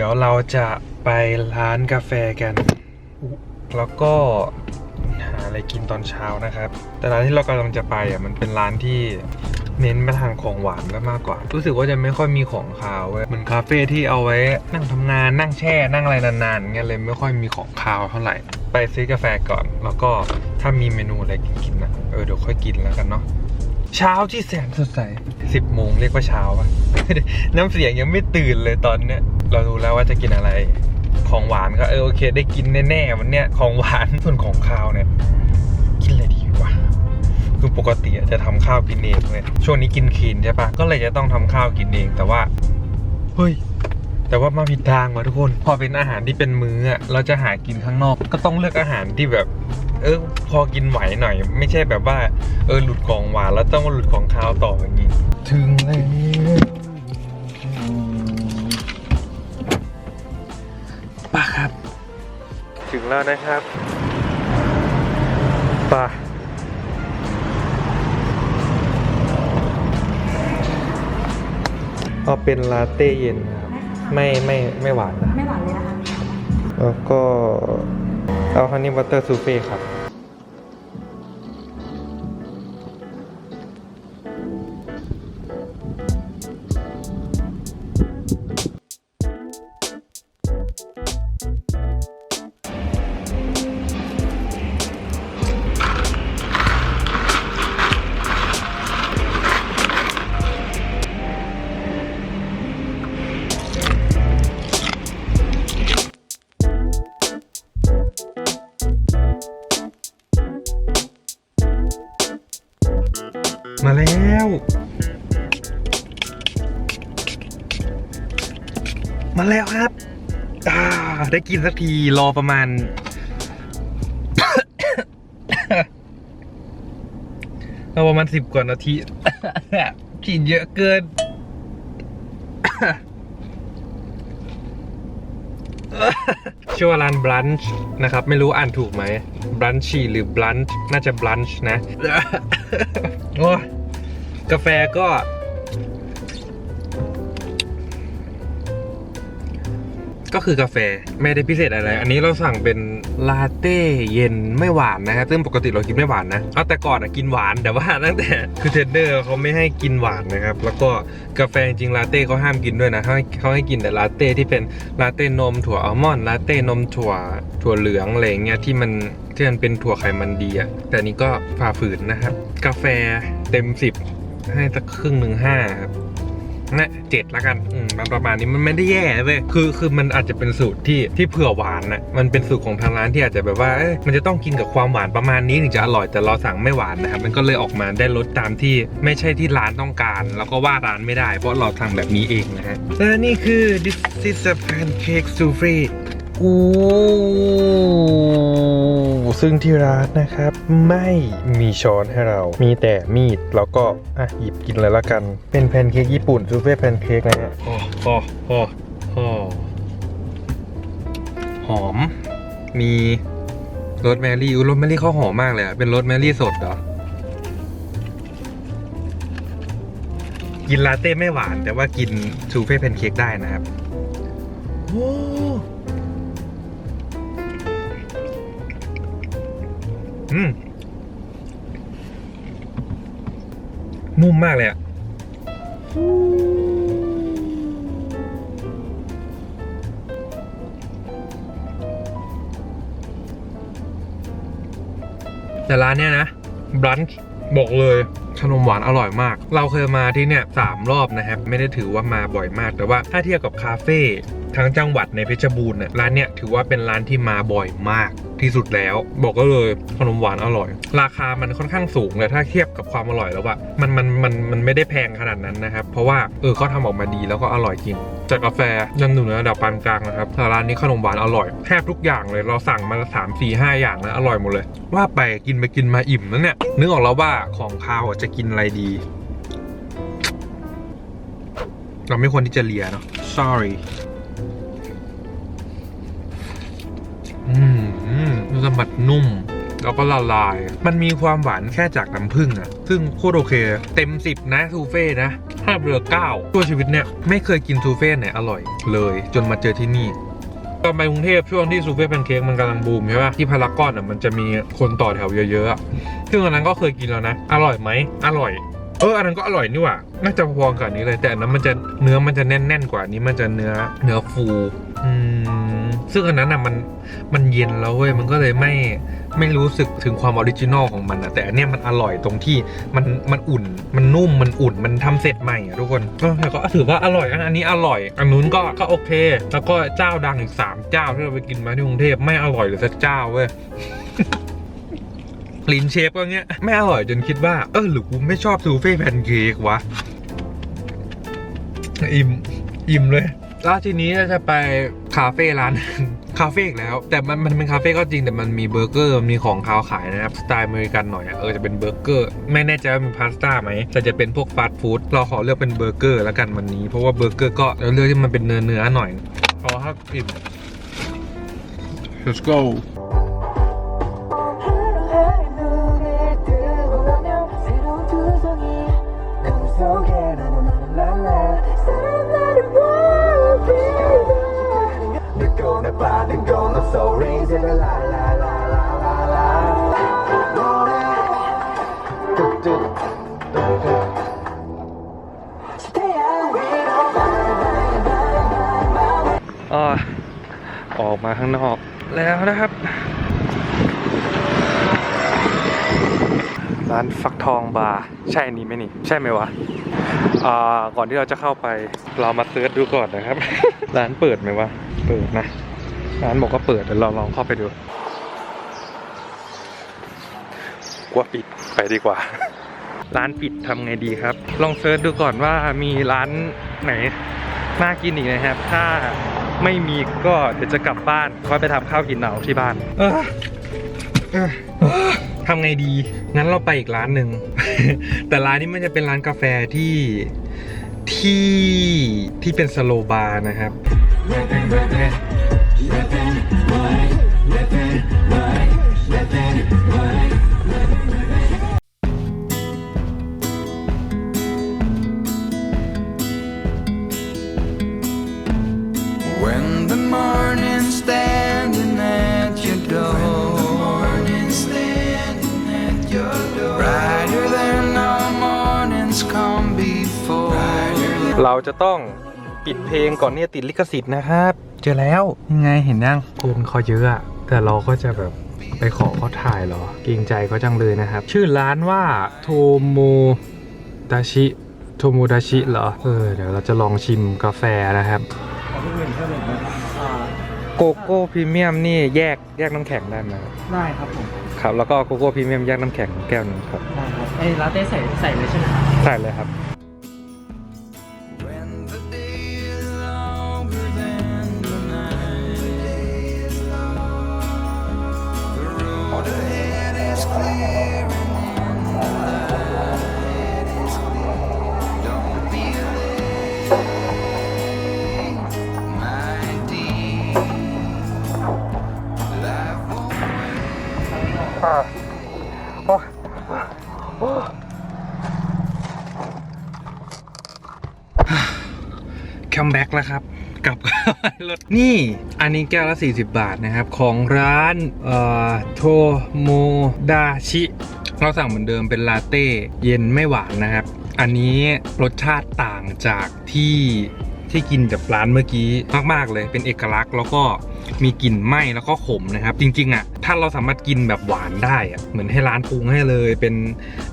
ดี๋ยวเราจะไปร้านกาแฟกัน แล้วก็หาอะไรกินตอนเช้านะครับ แต่ร้านที่เรากำลังจะไปอะมันเป็นร้านที่เน้นไปทางของหวานก็มากกว่า รู้สึกว่าจะไม่ค่อยมีของคาวเว้ยเหมือนคาเฟ่ที่เอาไว้นั่งทำงานนั่งแช่นั่งอะไรนานๆเงี้ยเลยไม่ค่อยมีของคาวเท่าไหร่ ไปซื้อกาแฟก่อน แล้วก็ถ้ามีเมนูอะไรกินๆนะเออเดี๋ยวค่อยกินแล้วกันเนาะเช้าที่แสนสดใส สิบโมงเรียกว่าเช้าปะน้ำเสียงยังไม่ตื่นเลยตอนเนี้ย เรารู้แล้วว่าจะกินอะไร ของหวานก็เออโอเค ได้กินแน่ๆวันเนี้ยของหวานส่วนของข้าวเนี่ย กินอะไรดีวะคือปกติจะทำข้าวกินเองเลยช่วงนี้กินคีนใช่ปะก็เลยจะต้องทำข้าวกินเองแต่ว่า เฮ้ย แต่ว่ามาผิดทางว่ะทุกคน พอเป็นอาหารที่เป็นมื้อเราจะหากินข้างนอก ก็ต้องเลือกอาหารที่แบบ เออพอกินไหวหน่อย ไม่ใช่แบบว่าเออหลุดของหวานแล้วต้องมาหลุดของคาวต่ออย่างนี้ถึงแล้วป่ะครับ ถึงแล้วนะครับป่ะเอาเป็นลาเต้เย็นครับ ไม่ไม่ไม่หวานนะไม่หวานเลยนะคะ แล้วก็เอาฮันนี่บัตเตอร์ซูเฟ่ครับ มาแล้วครับอ่าได้กินสักทีรอประมาณรอประมาณสิบกว่านาทีกินเยอะเกินชื่อว่าร้านบลันช์นะครับ ไม่รู้อ่านถูกไหมบลันชีหรือบลันช์น่าจะบลันช์นะ โอ้กาแฟก็ ก็คือกาแฟไม่ได้พิเศษอะไร อันนี้เราสั่งเป็นลาเต้เย็นไม่หวานนะครับซึ่งปกติเรากินไม่หวานนะเอาแต่ก่อนอะกินหวานแต่ว่าตั้งแต่คือเทรนเดอร์เขาไม่ให้กินหวานนะครับแล้วก็กาแฟจริงๆลาเต้เขาห้ามกินด้วยนะเขาให้เขาให้กินแต่ลาเต้ที่เป็นลาเต้นมถั่วอัลมอนด์ลาเต้นมถั่วถั่วเหลืองอะไรอย่างเงี้ยที่มันที่มันเป็นถั่วไขมันดีอะแต่อันนี้ก็ฝ่าฝืนนะครับ กาแฟเต็มสิบให้สักครึ่งหนึ่งห้าครับ นะเจ็ดละกันอืมมันประมาณนี้มันไม่ได้แย่เว้ยคือคือมันอาจจะเป็นสูตรที่ที่เผื่อหวานนะมันเป็นสูตรของทางร้านที่อาจจะแบบว่าเอ้ยมันจะต้องกินกับความหวานประมาณนี้ถึงจะอร่อยแต่เราสั่งไม่หวานนะครับมันก็เลยออกมาได้รสตามที่ไม่ใช่ที่ร้านต้องการ แล้วก็ว่าร้านไม่ได้ เพราะเราสั่งแบบนี้เองนะฮะและนี่คือ this is a pancake souffle โอ้ซึ่งที่ร้านนะครับไม่มีช้อนให้เรา มีแต่มีดแล้วก็อะหยิบกินเลยละกัน เป็นแพนเค้กญี่ปุ่นซูเฟ่แพนเค้กนะฮะโอ้โหโอ้โหหอม มีโรสแมรี่อุ้ยโรสแมรี่เขาหอมมากเลยอะเป็นโรสแมรี่สดเหรอ กินลาเต้ไม่หวาน แต่ว่ากินซูเฟ่แพนเค้กได้นะครับโอ้ นุ่มมากเลยอะแต่ร้านเนี้ยนะบลันช์บอกเลยขนมหวานอร่อยมาก เราเคยมาที่เนี่ยสามรอบนะครับ ไม่ได้ถือว่ามาบ่อยมาก แต่ว่าถ้าเทียบกับคาเฟ่ทั้งจังหวัดในเพชรบูรณ์เนี่ยร้านเนี้ยถือว่าเป็นร้านที่มาบ่อยมาก ที่สุดแล้ว บอกก็เลยขนมหวานอร่อย ราคามันค่อนข้างสูงเลยถ้าเทียบกับความอร่อยแล้วอะมันมันมันมันไม่ได้แพงขนาดนั้นนะครับ เพราะว่าเออเขาทำออกมาดีแล้วก็อร่อยจริงจากกาแฟยังอยู่ในระดับปานกลางนะครับแต่ร้านนี้ขนมหวานอร่อยแทบทุกอย่างเลยเราสั่งมาสามสี่ห้าอย่างนะอร่อยหมดเลย ว่าไปกินไปกินมาอิ่มแล้วเนี่ยนึกออกแล้วว่าของคาวจะกินอะไรดี เราไม่ควรที่จะเลียเนาะ sorry อืมอืมเนื้อสัมผัสนุ่ม แล้วก็ละลาย มันมีความหวานแค่จากน้ำผึ้งอะซึ่งโคตรโอเค เต็ม 10 นะซูเฟ่นะถ้าเรือ9ตัวชีวิตเนี่ย ไม่เคยกินซูเฟ่ไหนอร่อยเลย จนมาเจอที่นี่ตอนไปกรุงเทพช่วงที่ซูเฟ่แพนเค้กมันกำลังบูมใช่ป่ะที่พารากอนอะมันจะมีคนต่อแถวเยอะๆอะซึ่งอันนั้นก็เคยกินแล้วนะ อร่อยไหมอร่อย เอออันนั้นก็อร่อยนี่หว่าน่าจะพอๆกับนี้เลยแต่อันนั้นมันจะเนื้อมันจะแน่นๆกว่านนี้มันจะเนื้อเนื้อฟู อืม ซึ่งอันนั้นอะมันมันเย็นแล้วเว้ยมันก็เลยไม่ไม่รู้สึกถึงความออริจินอลของมันอะแต่อันเนี้ยมันอร่อยตรงที่มันมันอุ่น มันนุ่มมันอุ่นมันทำเสร็จใหม่อะทุกคนก็แต่ก็ถือว่าอร่อยอันอันนี้อร่อย อันนู้นก็ก็โอเค แล้วก็เจ้าดังอีกสามเจ้าที่เราไปกินมาที่กรุงเทพไม่อร่อยเลยสักเจ้าเว้ยลินเชฟก็เงี้ยไม่อร่อยจนคิดว่าเออหรือกูไม่ชอบซูเฟ่แพนเค้กวะอิ่มอิ่มเลย แล้วทีนี้จะไปคาเฟ่ร้านคาเฟ่อีกแล้ว แต่มันมันเป็นคาเฟ่ก็จริงแต่มันมีเบอร์เกอร์มีของคาวขายนะครับสไตล์อเมริกันหน่อยเออจะเป็นเบอร์เกอร์ไม่แน่ใจว่ามีพาสต้าไหมแต่จะเป็นพวกฟาสต์ฟู้ดเราขอเลือกเป็นเบอร์เกอร์แล้วกันวันนี้ เพราะว่าเบอร์เกอร์ก็เลือกที่มันเป็นเนื้อเนื้อๆหน่อยพอถ้าอิ่ม let's go vibe ออกมาข้างนอกแล้วนะครับ ร้านฟักทองบาร์ใช่นี้ไหมนี่ ใช่ไหมวะก่อนที่เราจะเข้าไปเรามาเซิร์ชดูก่อนนะครับ ร้านเปิดไหมวะ เปิดนะ ร้านบอกว่าเปิดเดี๋ยวเราลองเข้าไปดูกลัวปิดไปดีกว่า ร้านปิดทำไงดีครับ ลองเซิร์ชดูก่อนว่ามีร้านไหนน่ากินอีกนะครับ ถ้าไม่มีก็เดี๋ยวจะกลับบ้านก็ไปทำข้าวกินเอาที่บ้าน เออเออเออทำไงดี งั้นเราไปอีกร้านหนึ่ง แต่ร้านนี้มันจะเป็นร้านกาแฟที่ ที่ที่เป็นสโลบาร์นะครับ เราจะต้องปิดเพลงก่อนที่จะติดลิขสิทธิ์นะครับ เจอแล้วยังไงเห็นยังคนเขาเยอะอะแต่เราก็จะแบบไปขอเขาถ่ายเหรอเกรงใจเขาจังเลยนะครับ ชื่อร้านว่าโทโมดาชิโทโมดาชิเหรอเออเดี๋ยวเราจะลองชิมกาแฟนะครับโกโก้พรีเมียมนี่แยกแยกน้ำแข็งได้ไหมครับได้ครับผมครับแล้วก็โกโก้พรีเมียมแยกน้ำแข็งแก้วหนึงครับได้ครับไอ้ลาเต้ใส่ใส่เลยใช่ไหมครับใส่เลยครับ คัมแบ็กแล้วครับกลับรถนี่อันนี้แก้วละ 40 บาทนะครับ ของร้านเอ่อโทโมดาชิ เราสั่งเหมือนเดิมเป็นลาเต้เย็นไม่หวานนะครับ อันนี้รสชาติต่างจากที่ที่กินจากร้านเมื่อกี้มาก ๆ เลยเป็นเอกลักษณ์แล้วก็มีกลิ่นไหม้แล้วก็ขมนะครับ จริง ๆอะถ้าเราสามารถกินแบบหวานได้อะเหมือนให้ร้านปรุงให้เลยเป็น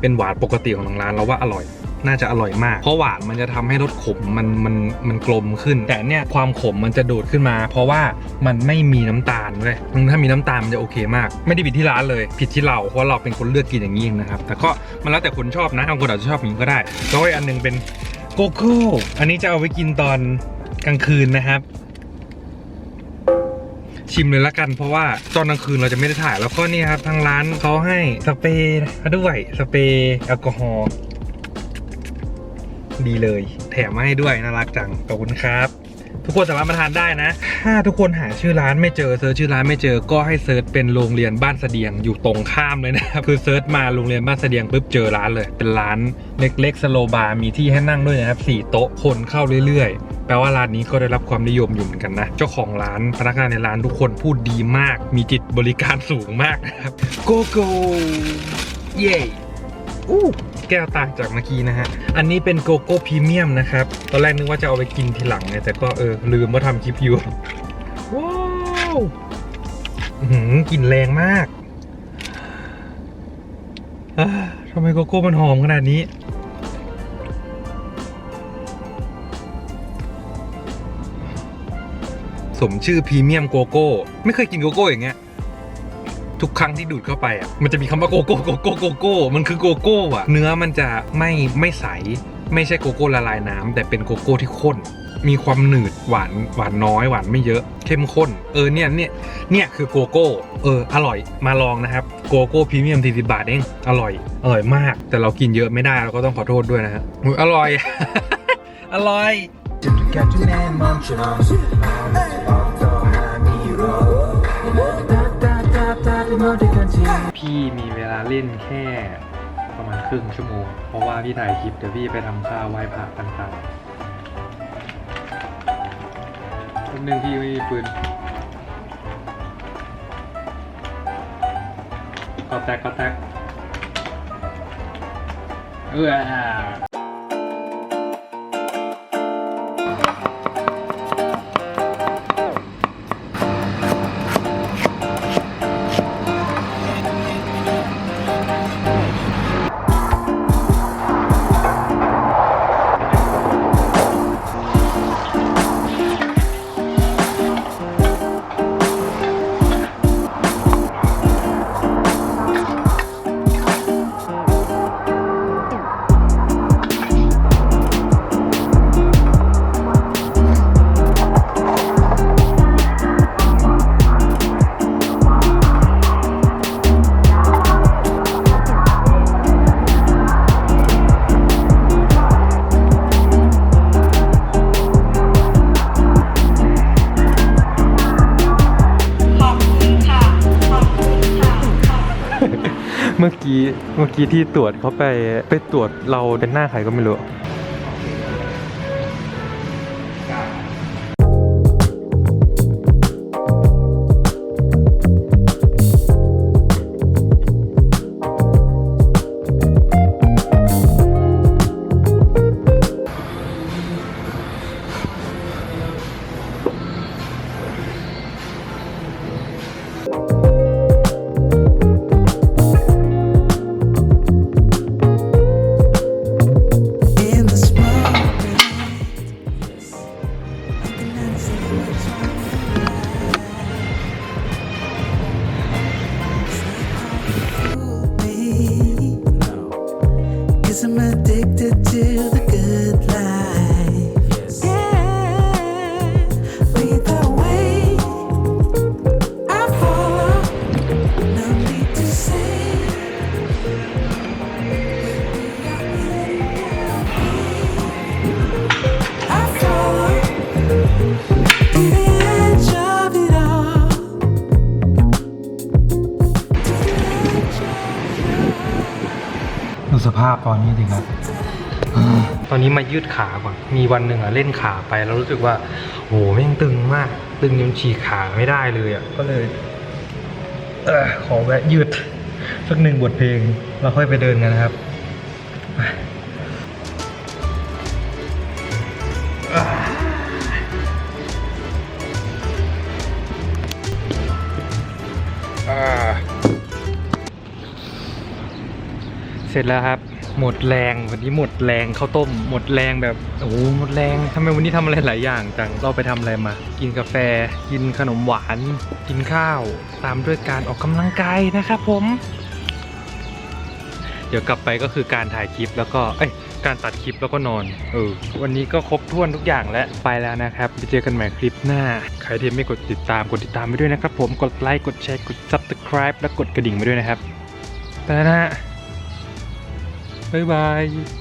เป็นหวานปกติของทางร้านเราว่าอร่อย น่าจะอร่อยมาก เพราะหวานมันจะทำให้รสขมมันมันมันกลมขึ้น แต่เนี่ยความขมมันจะโดดขึ้นมา เพราะว่ามันไม่มีน้ำตาลเว้ยถ้ามีน้ำตาลมันจะโอเคมาก ไม่ได้ผิดที่ร้านเลย ผิดที่เราเพราะเราเป็นคนเลือกกินอย่างนี้เองนะครับ แต่ก็มันแล้วแต่คนชอบนะบางคนอาจจะชอบอย่างนี้ก็ได้แล้วอีกอันหนึงเป็นโกโก้อันนี้จะเอาไว้กินตอนกลางคืนนะครับชิมเลยละกันเพราะว่าตอนกลางคืนเราจะไม่ได้ถ่ายแล้วก็นี่ครับทางร้านเขาให้สเปรย์ด้วยสเปรย์แอลกอฮอล์ ดีเลย แถมมาให้ด้วยน่ารักจังขอบคุณครับ ทุกคนสามารถมาทานได้นะ ถ้าทุกคนหาชื่อร้านไม่เจอเซิร์ชชื่อร้านไม่เจอก็ให้เซิร์ชเป็นโรงเรียนบ้านเสดียงอยู่ตรงข้ามเลยนะครับคือเซิร์ชมาโรงเรียนบ้านเสดียงปุ๊บเจอร้านเลย เป็นร้านเล็กๆสโลบาร์มีที่ให้นั่งด้วยนะครับสี่โต๊ะคนเข้าเรื่อยๆแปลว่าร้านนี้ก็ได้รับความนิยมอยู่เหมือนกันนะ เจ้าของร้านพนักงานในร้านทุกคนพูดดีมาก มีจิตบริการสูงมากนะครับ โกโก้ เย้อู้ แก้วต่างจากเมื่อกี้นะฮะ อันนี้เป็นโกโก้พรีเมียมนะครับ ตอนแรกนึกว่าจะเอาไปกินทีหลังไงแต่ก็เออลืมว่าทำคลิปอยู่ ว้าวหือกลิ่นแรงมากทำไมโกโก้มันหอมขนาดนี้สมชื่อพรีเมียมโกโก้ ไม่เคยกินโกโก้อย่างเงี้ย ทุกครั้งที่ดูดเข้าไปอะมันจะมีคำว่าโกโก้โกโก้โกโก้มันคือโกโก้อะ เนื้อมันจะไม่ไม่ใส ไม่ใช่โกโก้ละลายน้ำแต่เป็นโกโก้ที่ข้น มีความหนืดหวานหวานน้อยหวานไม่เยอะ เข้มข้น เออเนี่ยเนี่ยเนี่ยคือโกโก้เอออร่อยมาลองนะครับโกโก้พรีเมียม40บาทเองอร่อยอร่อยมาก แต่เรากินเยอะไม่ได้เราก็ต้องขอโทษด้วยนะฮะอร่อย อร่อย พี่มีเวลาเล่นแค่ประมาณครึ่งชั่วโมง เพราะว่าพี่ถ่ายคลิปเดี๋ยวพี่ไปทำข้าวไหว้พระต่างๆคนหนึ่งพี่ไม่มีปืนก็แตกก็แตกเออ เมื่อกี้เมื่อกี้ที่ตรวจเขาไปไปตรวจเราเป็นหน้าใครก็ไม่รู้ สภาพตอนนี้ดิครับตอนนี้มายืดขาก่อน มีวันหนึ่งอะเล่นขาไปแล้วรู้สึกว่า โหแม่งตึงมาก ตึงจนฉีกขาไม่ได้เลยอะก็เลยเออขอแวะยืดสักหนึ่งบทเพลงแล้วค่อยไปเดินกันนะครับไปอ่าเสร็จแล้วครับ หมดแรงวันนี้หมดแรงข้าวต้ม หมดแรงแบบโอ้หมดแรงทำไมวันนี้ทำอะไรหลายอย่างจังเราไปทำอะไรมา กินกาแฟ กินขนมหวาน กินข้าว ตามด้วยการออกกำลังกายนะครับผม เดี๋ยวกลับไปก็คือการถ่ายคลิปแล้วก็เอ้ยการตัดคลิปแล้วก็นอนเออวันนี้ก็ครบถ้วนทุกอย่างแล้วไปแล้วนะครับไปเจอกันใหม่คลิปหน้า ใครที่ไม่กดติดตามกดติดตามไปด้วยนะครับผมกดไลค์กดแชร์กด subscribe และกดกระดิ่งไปด้วยนะครับไปแล้วนะฮะ บ๊ายบาย